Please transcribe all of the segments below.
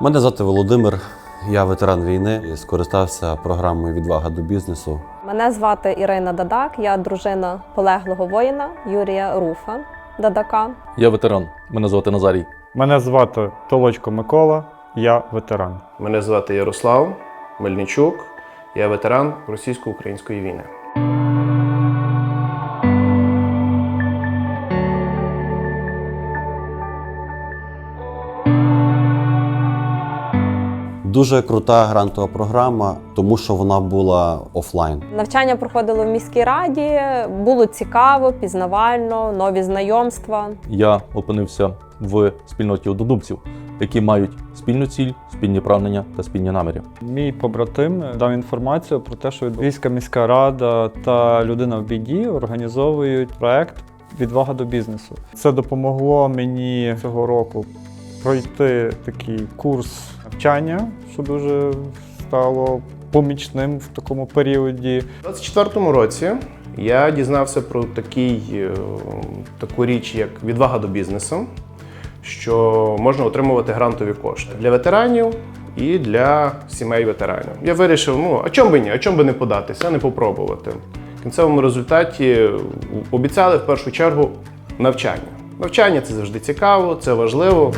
Мене звати Володимир, я ветеран війни і скористався програмою Відвага до бізнесу. Мене звати Ірина Дадак, я дружина полеглого воїна Юрія Руфа Дадака. Я ветеран. Мене звати Назарій. Мене звати Толочко Микола, я ветеран. Мене звати Ярослав Мельничук, я ветеран російсько-української війни. Дуже крута грантова програма, тому що вона була офлайн. Навчання проходило в міській раді, було цікаво, пізнавально, нові знайомства. Я опинився в спільноті однодумців, які мають спільну ціль, спільні прагнення та спільні наміри. Мій побратим дав інформацію про те, що Львівська міська рада та людина в біді організовують проект Відвага до бізнесу. Це допомогло мені цього року пройти такий курс навчання, що дуже стало помічним в такому періоді. У 24-му році я дізнався про такий, е, таку річ, як відвага до бізнесу, що можна отримувати грантові кошти для ветеранів і для сімей ветеранів. Я вирішив, ну а чому би ні? А чому би не податися, не попробувати. В кінцевому результаті обіцяли в першу чергу навчання. Навчання це завжди цікаво, це важливо.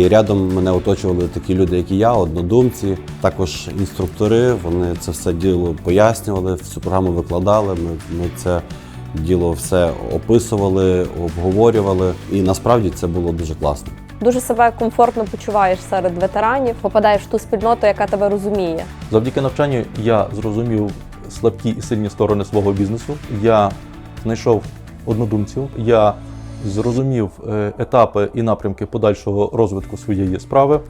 І рядом мене оточували такі люди, як і я, однодумці, також інструктори. Вони це все діло пояснювали, всю програму викладали. Ми, ми це діло все описували, обговорювали. І насправді це було дуже класно. Дуже себе комфортно почуваєш серед ветеранів, попадаєш в ту спільноту, яка тебе розуміє. Завдяки навчанню я зрозумів слабкі і сильні сторони свого бізнесу. Я знайшов однодумців. Я зрозумів е, етапи і напрямки подальшого розвитку своєї справи,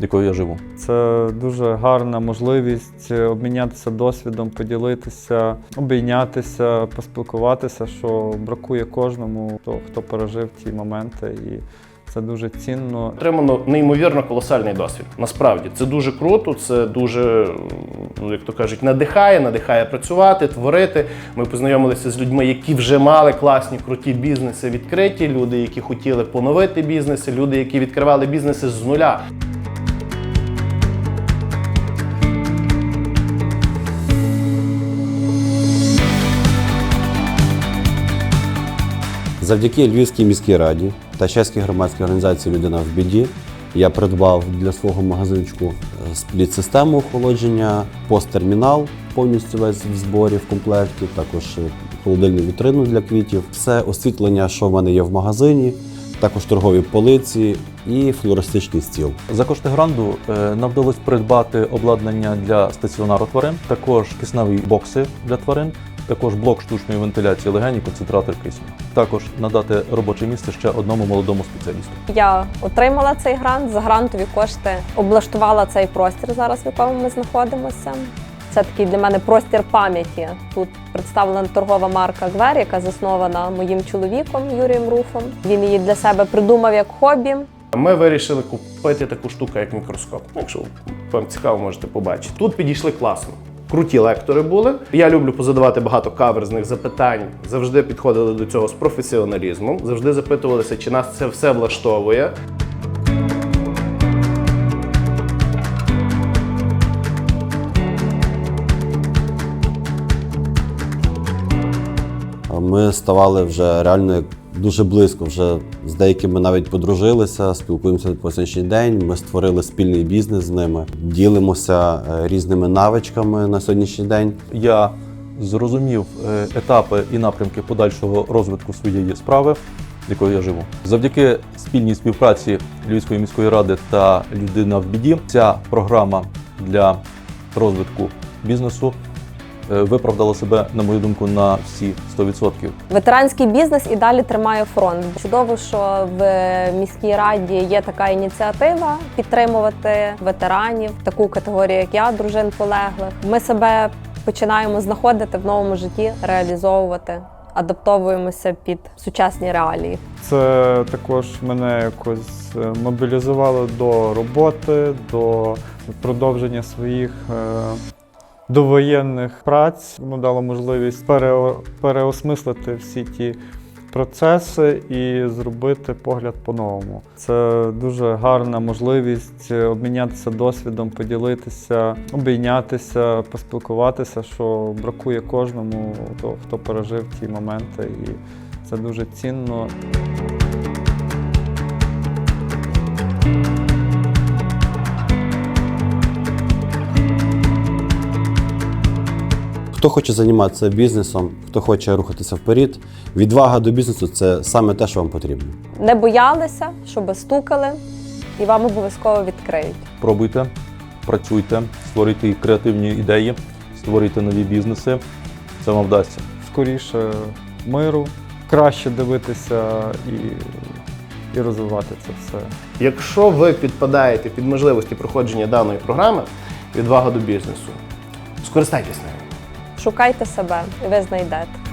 якою я живу. Це дуже гарна можливість обмінятися досвідом, поділитися, обійнятися, поспілкуватися, що бракує кожному, хто, хто пережив ті моменти. І це дуже цінно. Отримано неймовірно колосальний досвід. Насправді це дуже круто, це дуже, ну, як то кажуть, надихає, надихає працювати, творити. Ми познайомилися з людьми, які вже мали класні, круті бізнеси відкриті, люди, які хотіли поновити бізнеси, люди, які відкривали бізнеси з нуля. Завдяки Львівській міській раді та чеській громадській організації Людина в біді я придбав для свого магазинчику е, спліт-систему охолодження, посттермінал повністю весь в зборі в комплекті, також е, холодильну вітрину для квітів, все освітлення, що в мене є в магазині, також торгові полиці і флористичний стіл. За кошти гранду е, нам вдалося придбати обладнання для стаціонару тварин, також кисневі бокси для тварин, також блок штучної вентиляції легені, концентратор кисню. Також надати робоче місце ще одному молодому спеціалісту. Я отримала цей грант за грантові кошти, облаштувала цей простір зараз, в якому ми знаходимося. Це такий для мене простір пам'яті. Тут представлена торгова марка Гвер, яка заснована моїм чоловіком Юрієм Руфом. Він її для себе придумав як хобі. Ми вирішили купити таку штуку, як мікроскоп. Якщо вам цікаво, можете побачити. Тут підійшли класно. Круті лектори були. Я люблю позадавати багато каверзних запитань. Завжди підходили до цього з професіоналізмом. Завжди запитувалися, чи нас це все влаштовує. Ми ставали вже реально дуже близько. Вже з деякими навіть подружилися, спілкуємося по сьогоднішній день. Ми створили спільний бізнес з ними, ділимося е, різними навичками на сьогоднішній день. Я зрозумів е, етапи і напрямки подальшого розвитку своєї справи, якою я живу. Завдяки спільній співпраці Львівської міської ради та людина в біді. Ця програма для розвитку бізнесу е, виправдала себе, на мою думку, на всі 100%. Ветеранський бізнес і далі тримає фронт. Чудово, що в міській раді є така ініціатива підтримувати ветеранів, таку категорію, як я, дружин полеглих. Ми себе починаємо знаходити в новому житті, реалізовувати, адаптовуємося під сучасні реалії. Це також мене якось е, мобілізувало до роботи, до продовження своїх е, довоєнних праць. Воно дало можливість пере, переосмислити всі ті процеси і зробити погляд по-новому. Це дуже гарна можливість обмінятися досвідом, поділитися, обійнятися, поспілкуватися, що бракує кожному, хто, пережив ті моменти. І це дуже цінно. Хто хоче займатися бізнесом, хто хоче рухатися вперед, відвага до бізнесу це саме те, що вам потрібно. Не боялися, щоб стукали, і вам обов'язково відкриють. Пробуйте, працюйте, створюйте креативні ідеї, створюйте нові бізнеси. Це вам вдасться. Скоріше миру, краще дивитися і, і розвивати це все. Якщо ви підпадаєте під можливості проходження даної програми відвага до бізнесу, скористайтесь нею. Шукайте себе, і ви знайдете.